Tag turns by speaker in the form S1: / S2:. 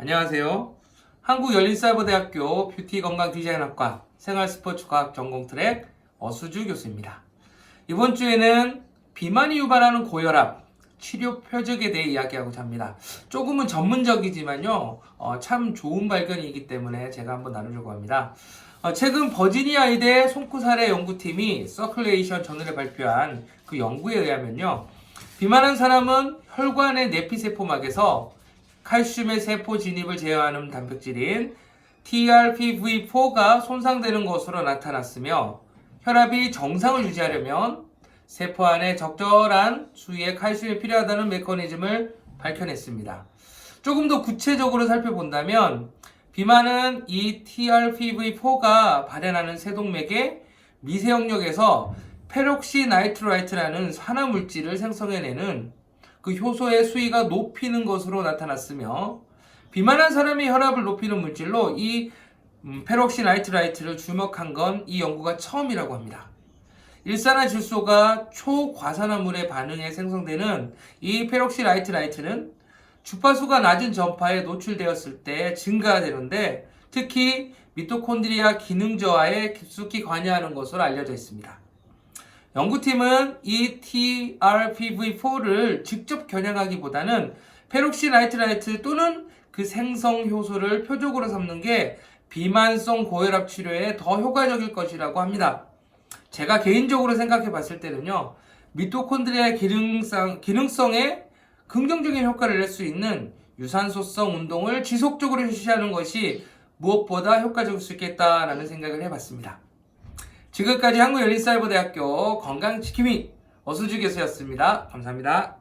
S1: 안녕하세요. 한국열린사이버대학교 뷰티건강디자인학과 생활스포츠과학 전공 트랙 어수주 교수입니다. 이번 주에는 비만이 유발하는 고혈압 치료 표적에 대해 이야기하고자 합니다. 조금은 전문적이지만요, 어, 참 좋은 발견이기 때문에 제가 한번 나누려고 합니다. 어, 최근 버지니아 의대 손쿠사례 연구팀이 서큘레이션 저널에 발표한 그 연구에 의하면요, 비만한 사람은 혈관의 내피세포막에서 칼슘의 세포 진입을 제어하는 단백질인 TRPV4가 손상되는 것으로 나타났으며 혈압이 정상을 유지하려면 세포 안에 적절한 수위의 칼슘이 필요하다는 메커니즘을 밝혀냈습니다. 조금 더 구체적으로 살펴본다면 비만은 이 TRPV4가 발현하는 세동맥의 미세 영역에서 페록시나이트라이트라는 산화 물질을 생성해내는 그 효소의 수위가 높이는 것으로 나타났으며 비만한 사람이 혈압을 높이는 물질로 이 음, 페록시나이트라이트를 주목한 건 이 연구가 처음이라고 합니다. 일산화질소가 초과산화물의 반응에 생성되는 이 페록시나이트라이트는 주파수가 낮은 전파에 노출되었을 때 증가되는데 특히 미토콘드리아 기능 저하에 깊숙이 관여하는 것으로 알려져 있습니다. 연구팀은 이 TRPV4를 직접 겨냥하기보다는 페록시나이트라이트 또는 그 생성 효소를 표적으로 삼는 게 비만성 고혈압 치료에 더 효과적일 것이라고 합니다. 제가 개인적으로 생각해 봤을 때는요, 미토콘드리아 기능성, 기능성에 긍정적인 효과를 낼 수 있는 유산소성 운동을 지속적으로 실시하는 것이 무엇보다 효과적일 수 있겠다라는 생각을 해봤습니다. 지금까지 한국열린사이버대학교 건강지킴이 어수주 교수였습니다. 감사합니다.